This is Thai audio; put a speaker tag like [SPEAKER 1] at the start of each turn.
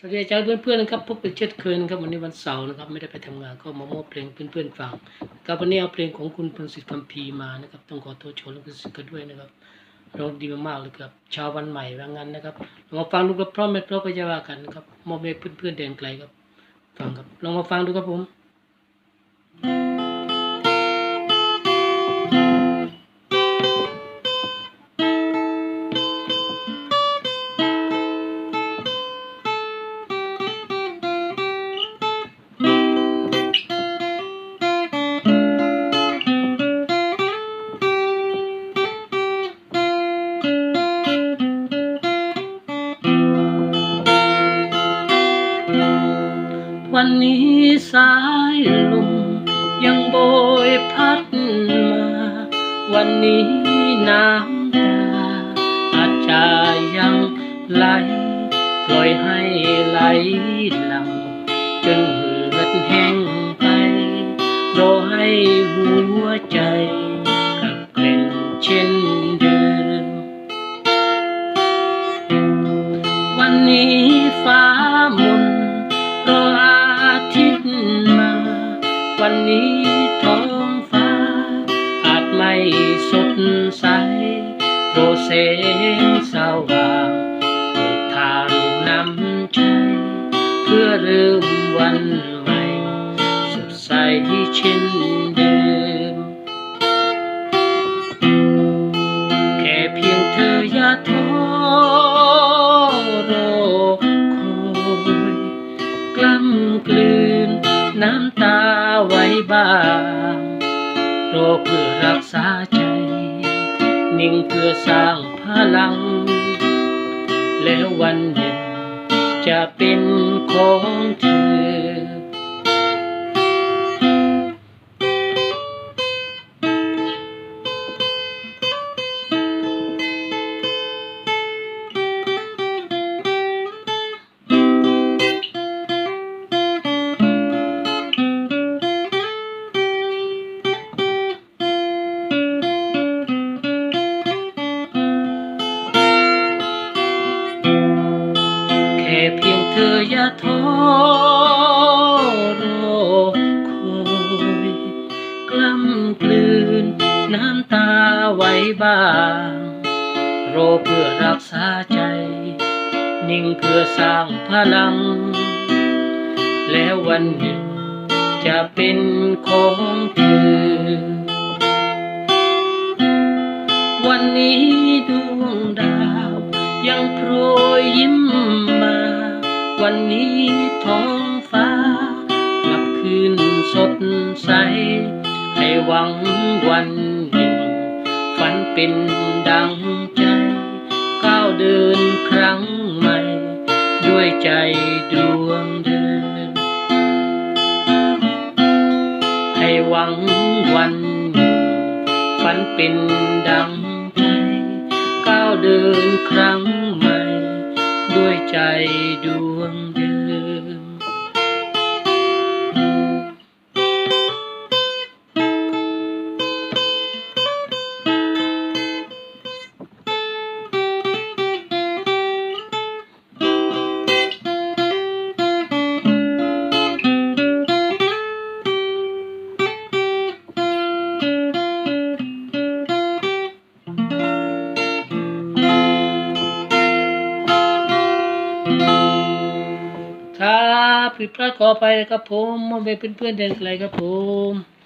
[SPEAKER 1] สวัสดีอาจารย์เพื่อนๆนะครับพบกันเช่นเคยนะครับวันนี้วันเสาร์นะครับไม่ได้ไปทำงานก็มามอบเพลงเพื่อนๆฟังครับวันนี้เอาเพลงของคุณพงศิษฐ์คำพีมานะครับต้องขอโทษโชว์ลิขสิทธิ์กันด้วยนะครับร้องดีมากๆเลยครับเชาววันใหม่ว่างั้นนะครับลองมาฟังดูครับเพราะไม่เพราะก็จะว่ากันนะครับมอบให้เพื่อนๆแดนไกลครับฟังครับลองมาฟังดูครับผม วันนี้สายลมยังโบยพัดมา วันนี้น้ำตาอาจจะยังไหลปล่อยให้ไหลหลังจนเหือดแห้งไปรอให้หัวใจ เพราะอาทิตย์มา วันนี้ท้องฟ้า อาจไม่สดใสโปรแสงสว่างเปิดทางนำใจเพื่อเริ่มวันใหม่ สดใสเช่น กลืน น้ำตาไว้บ้างรอเพื่อรักษาใจ นิ่งเพื่อสร้างพลัง แล้ววันหนึ่งจะเป็นของเธอ อย่าท้อรอคอยกล้ำกลืนน้ำตาไว้บ้างรอเพื่อรักษาใจ นิ่งเพื่อสร้างพลัง แล้ววันหนึ่งจะเป็นของเธอ วันนี้ดวงดาวยังโปรยยิ้มมา วันนี้ท้องฟ้ากลับคืนสดใส ให้หวังวันหนึ่ง ฝันเป็นดังใจ ก้าวเดินครั้งใหม่ ด้วยใจดวงเดิมให้หวังวันหนึ่ง ฝันเป็นดังใจ ก้าวเดินครั้ง ให ผิดพลาดขออภัยนะครับผมมองไปเพื่อนๆเดินไกลครับผม